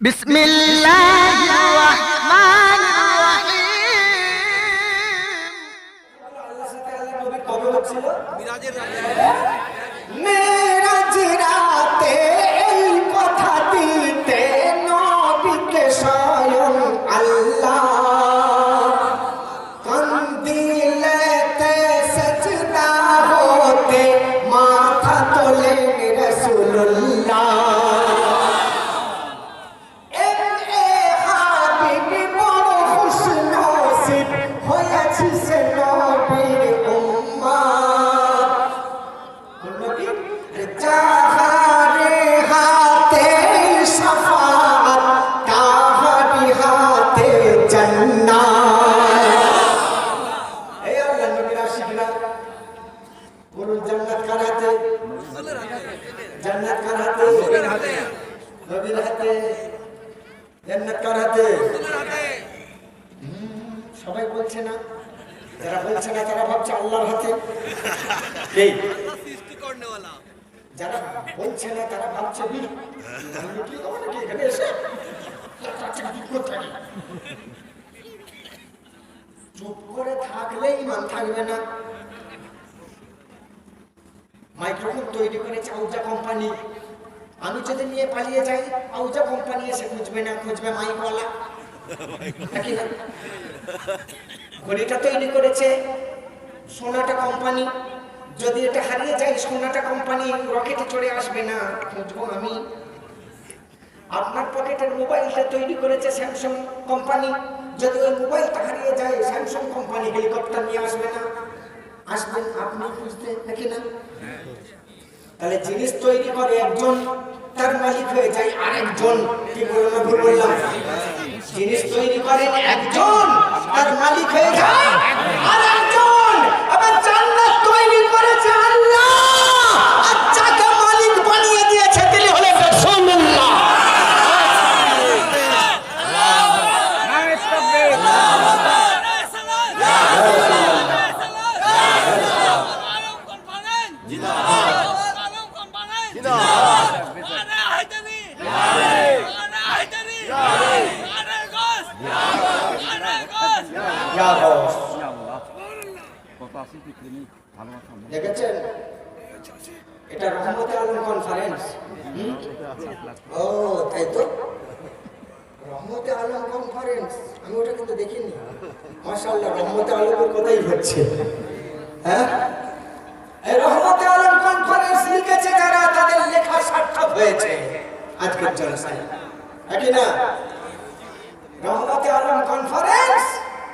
بسم الله الرحمن الرحيم আল্লাহর সাথে আল্লাহ নবীর কবে হচ্ছিল মিরাজের রাতে মেরাজ রাতে এই কথা দিতে নবীকে স্বয়ং আল্লাহ কন্দিলেতে সজদা হতে মাথা তোলেন রসুল্লাহ সবাই বলছে না। যারা বলছে না তারা ভাবছে আল্লাহর হাতে। এই। যারা বলছে না তারা ভাবছে এখানে এসে চুপ করে থাকলে ইমান থাকবে না। মাইক্রোফোন তৈরি করেছে আউজা কোম্পানি। আমি যদি নিয়ে পালিয়ে যাই আউজা কোম্পানি এসে খুঁজবে না খুঁজবে মাইকওয়ালা। ঘড়িটা তৈরি করেছে সোনাটা কোম্পানি। যদি এটা হারিয়ে যায়, সোনাটা কোম্পানি রকেটে চড়ে আসবে না। খুঁজবো আমি আপনার পকেটের মোবাইলটা তৈরি করেছে স্যামসাং কোম্পানি। যদি ওই মোবাইলটা হারিয়ে যায় স্যামসাং কোম্পানি হেলিকপ্টার নিয়ে আসবে না। আসবেন আপনি খুঁজতে নাকি না? তাহলে জিনিস তৈরি করে একজন, তার মালিক হয়ে যায় আরেকজন। কি বললাম, ভুল বললাম? জিনিস তৈরি করেন একজন তার মালিক হয়ে যায় আরেকজন আবার জান্নাত তৈরি করেছে আল্লাহ আর যাকে মালিক বানিয়ে দিয়েছে তিনি হলেন রাসূলুল্লাহ ইয়া বস দেখেছেন এটা রহমতে আলম কনফারেন্স ও তাই তো রহমতে আলম কনফারেন্স আমি ওটা কিন্তু দেখিনি মাশাআল্লাহ রহমতে আলমের কথাই হচ্ছে হ্যাঁ রহমতে আলম কনফারেন্স লিখেছে যারা তাদের লেখা সার্থক হয়েছে আজকের জলসায় একই না রহমতে আলম কনফারেন্স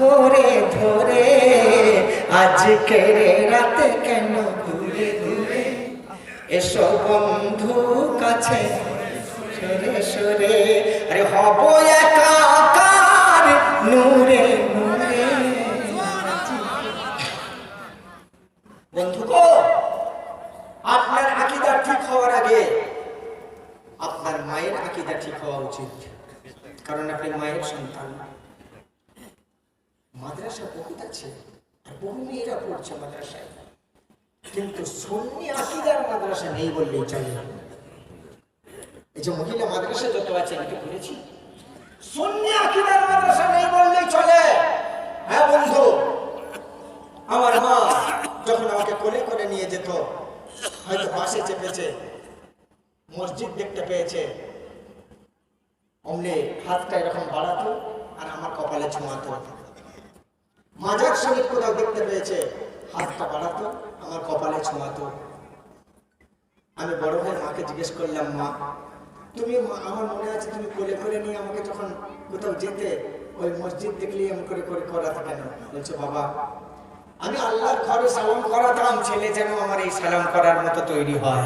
ধরে ধরে আজকের রাতে কেন দূরে দূরে এসো বন্ধু কাছে, সরে সরে। আরে হব একাকার নূরে নূরে। বন্ধু গো, আপনার আকিদা ঠিক হওয়ার আগে আপনার মায়ের আকিদা ঠিক হওয়া উচিত। কারণ আপনি মায়ের সন্তান। মাদ্রাসা বহুত আছে, আর বহু মেয়েরা পড়ছে মাদ্রাসায়। কিন্তু সন্নি আকিদার মাদ্রাসা নেই বললেই চলে। এই যে মহিলা মাদ্রাসা যত আছে, আমি পড়েছি সন্নি আকিদার মাদ্রাসা নেই বললেই চলে। হ্যাঁ বন্ধু, আমার মা যখন আমাকে কোলে করে নিয়ে যেত, হয়তো বাসে চেপেছে, মসজিদ দেখতে পেয়েছে, অমনি হাতটা এরকম বাড়াতো আর আমার কপালে ছোঁয়াতো মাজার শরীফ কোথাও দেখতে পেয়েছে? হাতটা বাড়াতো, আমার কপালে ছোঁয়াতো। আমি বড় ভাই মাকে জিজ্ঞেস করলাম, মা, তুমি আমার মনে আছে তুমি কোলে করে নিয়ে আমাকে যখন কোথাও যেতে, ওই মসজিদ দেখলেই এমন করে করে করাতে কেন? বলছে, বাবা, আমি আল্লাহর ঘরে সালাম করাতাম, ছেলে যেন আমার এই সালাম করার মতো তৈরি হয়।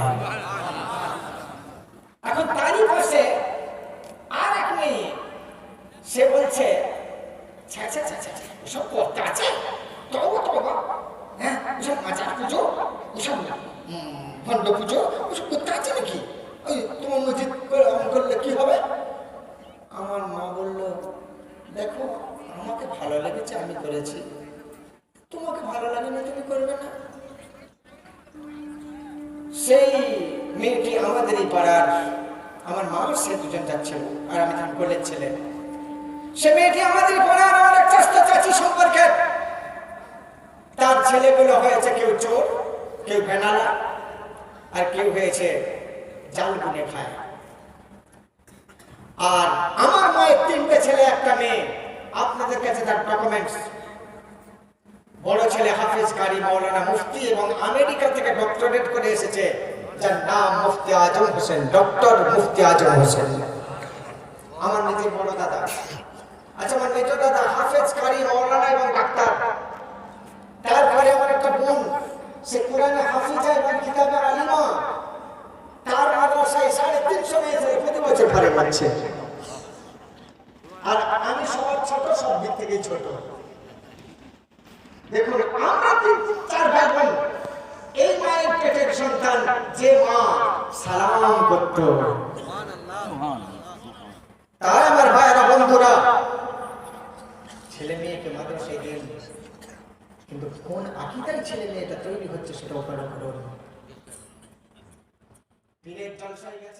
এখন তারই পাশে আর এক মেয়ে, সে বলছে ছ্যা ছ্যা ছ্যা ছ্যা ওসব করতে আছে তবু মাজার পুজো ওসব ভণ্ড পুজো আছে নাকি ওই তোমার মসজিদ করলে কি হবে আমার মা বলল দেখো আমাকে ভালো লেগেছে আমি করেছি তোমাকে ভালো লাগে না তুমি করবে না সেই মেয়েটি আমাদের এই পাড়ার, আমার মা সে দুজন যাচ্ছিল, আর আমি তার কোলের ছেলে। সে মেয়েটি আমাদের পাড়ার এক চাস্তা চাচি সম্পর্কে। তার ছেলেগুলো হয়েছে কেউ চোর, কেউ বেনালা, আর কেউ হয়েছে জাল গুনে খায় আর আমার মায়ের তিনটে ছেলে, একটা মেয়ে। আপনাদের কাছে তার ডকুমেন্টস বড় ছেলে হাফিজ কারি মৌলানা মুফতি এবং আমেরিকা থেকে ডক্টরেট করে এসেছে, যার নাম মুফতি আজম হোসেন, ডক্টর মুফতি আজম হোসেন। আমার নিজের বড় দাদা। আচ্ছা আমার মেজো দাদা হাফেজ কারি এবং ডাক্তার। আমার একটা বোন, সে কোরআনে হাফিজা এবং কিতাবে আলিমা। তার মাদ্রাসায় সাড়ে তিনশো মেয়ে প্রতি বছর পাচ্ছে। আর আমি সবার ছোট, সব দিক থেকেই ছোট। দেখুন, আমরা তিন, চার ভাই বোন। এই মায়ের পেটের সন্তান, যে মা সালাম করত। তাই আমার ভাইয়েরা বন্ধুরা ছেলে মেয়েকে মাদ্রাসায় দিন কিন্তু কোন আকিদাই ছেলে মেয়েটা তৈরি হচ্ছে সেটা জলসায় গেছে।